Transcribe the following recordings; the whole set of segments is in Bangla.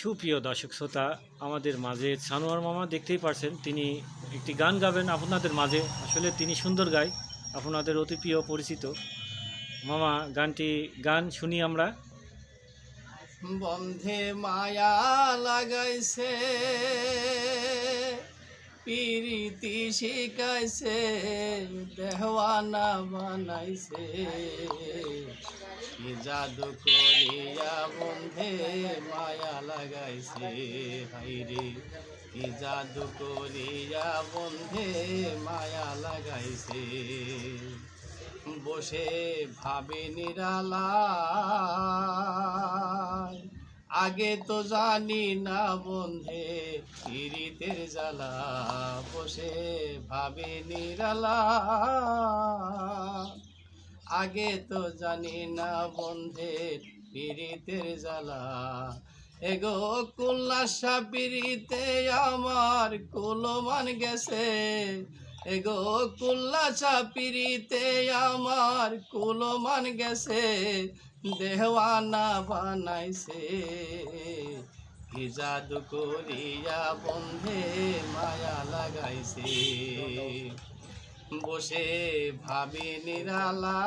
সুপ্রিয় দর্শক শ্রোতা, আমাদের মাঝে সানোয়ার মামা দেখতেই পারছেন, তিনি একটি গান গাবেন আপনাদের মাঝে। আসলে তিনি সুন্দর গায় আপনাদের অতি প্রিয় পরিচিত। মামা, গানটি, গান শুনি আমরা। বন্ধে মায়া লাগাইছে পিরিতি শিখাইছে দেহওয়ানা বানাইছে। জাদু করিয়া বন্ধে মায়া লাগাইছে? হাইরে কি জাদু করিয়া বন্ধে মায়া লাগাইছে? বসে ভাবে নিরালা আগে তো জানি না বন্ধে পিরিতের জ্বালা বসে ভাবে নিরালা। আগে তো জানি না বন্ধে পিরিতের জ্বালা। এগো কুল্লাসা পিরিতে আমার কুলমান গেছে এগো কুল্লা পিরিতে আমার কুলমান গেছে দেহওয়ানা বানাইছে। কি জাদু করিয়া বন্ধে মায়া লাগাইছে। বসে ভাবি নিরালা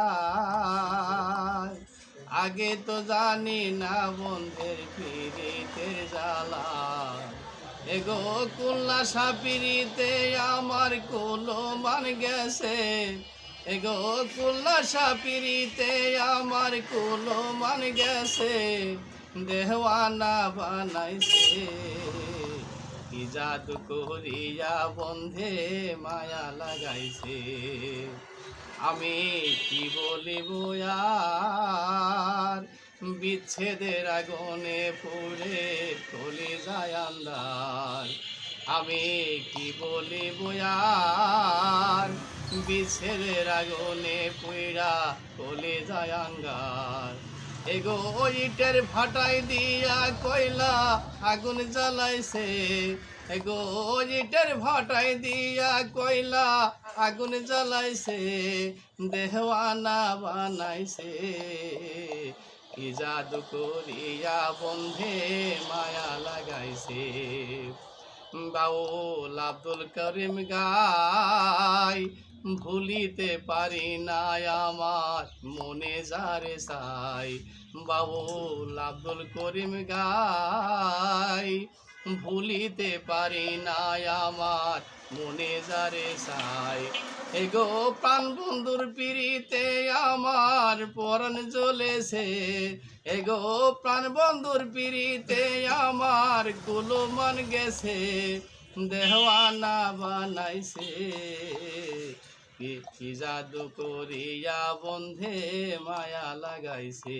আগে তো জানি না বন্ধের পিরিতের জ্বালা এগো কুল্লা সাপিরিতে আমার কুলো মান গেছে। এগো কুল্লা সাপিরিতে আমার কুলো মান গেছে। দেহওয়ানা বানাইছে, কি জাদু করিয়া বন্ধে মায়া লাগাইছে। আমি কি বলিব আর বিচ্ছেদের আগুনে পুড়ে চলে যায় আন্দার আমি কি বলিব আর? বিচ্ছেদের আগুনে পুইরা চলে যায় আঙ্গার এগো ইটের ফাটাই দিয়া কয়লা আগুন জ্বালাইছে। এগো ইটের ফাটাই দিয়া কয়লা আগুন জ্বালাইছে। দেহওয়ানা বানাইছে। কি জাদু করিয়া বন্ধে মায়া লাগাইছে? বাউল আব্দুল করিম গাই, ভুলিতে পারি না আমার মনে যারে সাই বাউল আব্দুল করিম গাই ভুলিতে পারি না আমার মনে যারে সাই এগো প্রাণ বন্ধুর পিড়িতে আমার পরন জ্বলেছে। এগো প্রাণ বন্ধুর পিড়িতে আমার কুলমান গেছে। দেহওয়ানা বানাইছে। কি জাদু করিয়া বন্ধে মায়া লাগাইছে।